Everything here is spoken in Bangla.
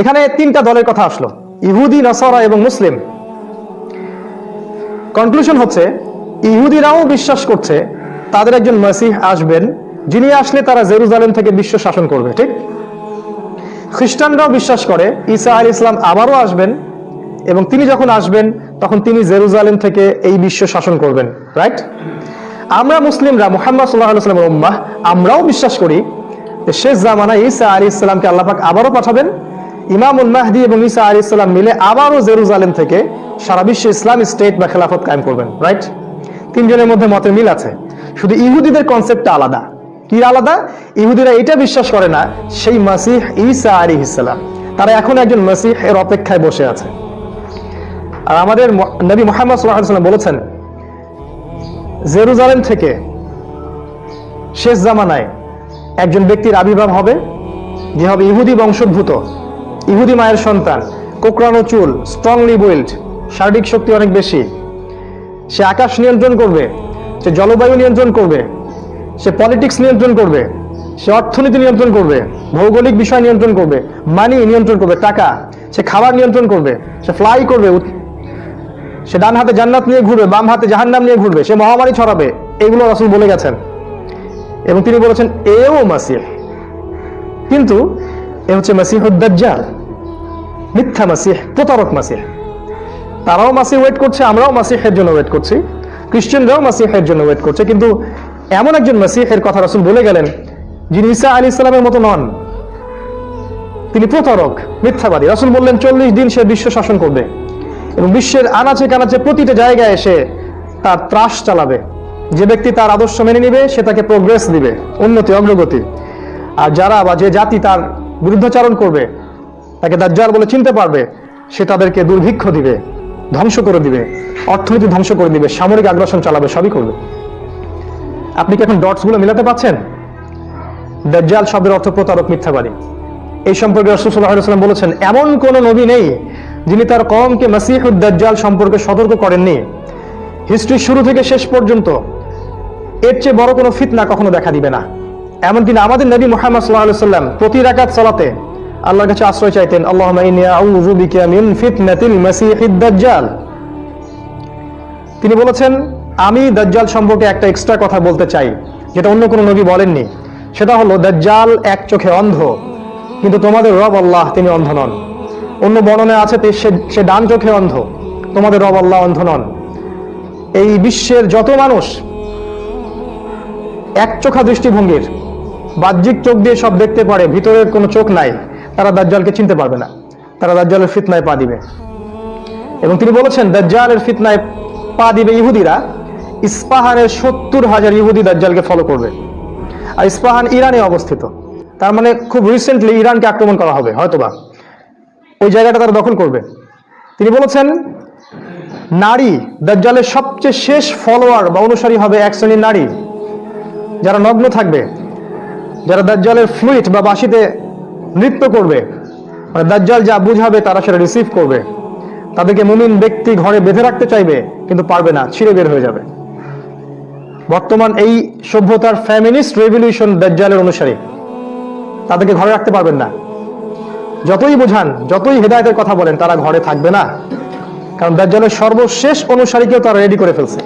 এখানে তিনটা দলের কথা আসলো, ইহুদি, নাসারা এবং মুসলিম। কনক্লুশন হচ্ছে, ইহুদিরাও বিশ্বাস করছে তাদের একজন মাসিহ আসবেন, যিনি আসলে তারা জেরুজালেম থেকে বিশ্ব শাসন করবে, ঠিক? খ্রিস্টানরাও বিশ্বাস করে, ঈসা আলী ইসলাম আবারও আসবেন এবং তিনি যখন আসবেন, তখন তিনি জেরুজালেম থেকে এই বিশ্ব শাসন করবেন রাইট আমরা মুসলিমরা, মোহাম্মদ সাল্লাহ সাল্লামের উম্মাহ, আমরাও বিশ্বাস করি শেষ জামানা ঈসা আলী ইসলামকে আল্লাপাক আবারও পাঠাবেন। ইমামুল মাহদি এবং ঈসা আলী ইসলাম মিলে আবারও জেরুজালেম থেকে সারা বিশ্বে ইসলাম স্টেট বা খেলাফত কায়েম করবেন রাইট তিনজনের মধ্যে মতের মিল আছে। শুধু ইহুদিদের কনসেপ্টটা আলাদা। কি আলাদা? ইহুদিরা এটা বিশ্বাস করে না, সেই মাসিহ ঈসা আলী ইসলাম তারা এখন একজন মাসিহ এর অপেক্ষায় বসে আছে। আর আমাদের নবী মোহাম্মদ সাল্লাম বলেছেন, জেরুজালেম থেকে শেষ জামানায় একজন ব্যক্তির আবির্ভাব হবে, যে হবে ইহুদি বংশোদ্ভূত। ইহুদি মায়ের সন্তান, কোকড়ানো চুল স্ট্রংলি বিল্ড শারীরিক শক্তি অনেক বেশি। সে আকাশ নিয়ন্ত্রণ করবে, সে জলবায়ু নিয়ন্ত্রণ করবে, সে পলিটিক্স নিয়ন্ত্রণ করবে, সে অর্থনীতি নিয়ন্ত্রণ করবে, ভৌগোলিক বিষয় নিয়ন্ত্রণ করবে মানি নিয়ন্ত্রণ করবে, টাকা, সে খাবার নিয়ন্ত্রণ করবে, সে ফ্লাই করবে সে ডান হাতে জান্নাত নিয়ে ঘুরবে, বাম হাতে জাহান্নাম নিয়ে ঘুরবে, সে মহামারী ছড়াবে, এগুলো রাসূল বলে গেছেন। এবং তিনি বলেছেন, এও মাসিহ। কিন্তু এ হচ্ছে মাসিহুদ্দাজ্জাল মিথ্যা মাসিহ, প্রতারক মাসিহ। তারাও মাসিহ ওয়েট করছে, আমরাও মাসিহের জন্য ওয়েট করছি খ্রিস্টানরাও মাসিহের জন্য ওয়েট করছে। কিন্তু এমন একজন মাসিহের কথা রাসূল বলে গেলেন, যিনি ঈসা আলী ইসলামের মতো নন। তিনি প্রতারক, মিথ্যাবাদী। রাসূল বললেন, চল্লিশ দিন সে বিশ্ব শাসন করবে এবং বিশ্বের আনাচে কানাচে প্রতিটা জায়গায় এসে তার ত্রাস চালাবে। যে ব্যক্তি তার আদর্শ মেনে নিবে, সে তাকে প্রোগ্রেস দিবে, উন্নতি, অগ্রগতি। আর যারা বা যে জাতি তার বিরুদ্ধাচারণ করবে, তাকে দাজ্জাল বলে চিনতে পারবে, সে তাদেরকে দুর্ভিক্ষ দিবে, ধ্বংস করে দিবে, অর্থনীতি ধ্বংস করে দিবে, সামরিক আগ্রাসন চালাবে, সবই করবে। আপনি কি এখন ডটসগুলো মিলাতে পারছেন? দাজ্জাল শব্দের অর্থ প্রতারক, মিথ্যাবাদী। এই সম্পর্কে রসুল্লাহাম বলেছেন, এমন কোন নবী নেই যিনি তার কমকে মাসিহুদ দাজ্জাল সম্পর্কে সতর্ক করেননি। হিস্ট্রি শুরু থেকে শেষ পর্যন্ত এর চেয়ে বড় কোনো ফিতনা কখনো দেখা দিবে না। এমনকি আমাদের নবী মুহাম্মদ সাল্লাহ সাল্লাম প্রতি রাকাত সালাতে আল্লাহর কাছে আশ্রয় চাইতেন মাসিহিদ দাজ্জাল। তিনি বলেছেন, আমি দাজ্জাল সম্পর্কে একটা এক্সট্রা কথা বলতে চাই, যেটা অন্য কোনো নবী বলেননি। সেটা হলো, দাজ্জাল এক চোখে অন্ধ, কিন্তু তোমাদের রব আল্লাহ, তিনি অন্ধ নন। অন্য বর্ণনায় আছে সে ডান চোখে অন্ধ, তোমাদের রব আল্লাহ অন্ধ নন। এই বিশ্বের যত মানুষ এক চোখা দৃষ্টিভঙ্গির। বাহ্যিক চোখ দিয়ে সব দেখতে পারে, ভিতরের কোনো চোখ নাই। তারা দাজ্জালকে চিনতে পারবে না। তারা দাজ্জালের ফিতনায় পা দিবে। এবং তিনি বলেছেন, দাজ্জালের ফিতনায় পা দিবে ইহুদিরা। ইস্পাহানের সত্তর হাজার ইহুদি দাজ্জালকে ফলো করবে। আর ইস্পাহান ইরানে অবস্থিত। তার মানে খুব রিসেন্টলি ইরানকে আক্রমণ করা হবে, হয়তোবা। ওই জায়গাটা তারা দখল করবে। তিনি বলেছেন, নারী দাজ্জালের সবচেয়ে শেষ ফলোয়ার বা অনুসারী হবে এক শ্রেণির নারী। যারা নগ্ন থাকবে, যারা দাজ্জালের ফ্লুইট বা বাঁশিতে নৃত্য করবে মানে দাজ্জাল যা বুঝাবে তারা সেটা রিসিভ করবে। তাদেরকে মুমিন ব্যক্তি ঘরে বেঁধে রাখতে চাইবে, কিন্তু পারবে না, ছিঁড়ে বের হয়ে যাবে। বর্তমান এই সভ্যতার ফ্যামিলিস্ট রেভলিউশন দাজ্জালের অনুসারী। তাদেরকে ঘরে রাখতে পারবেন না। যতই বোঝান, যতই হেদায়তের কথা বলেন, তারা ঘরে থাকবে না। কারণ দাজ্জালের সর্বশেষ অনুসারীকেও তারা রেডি করে ফেলছে।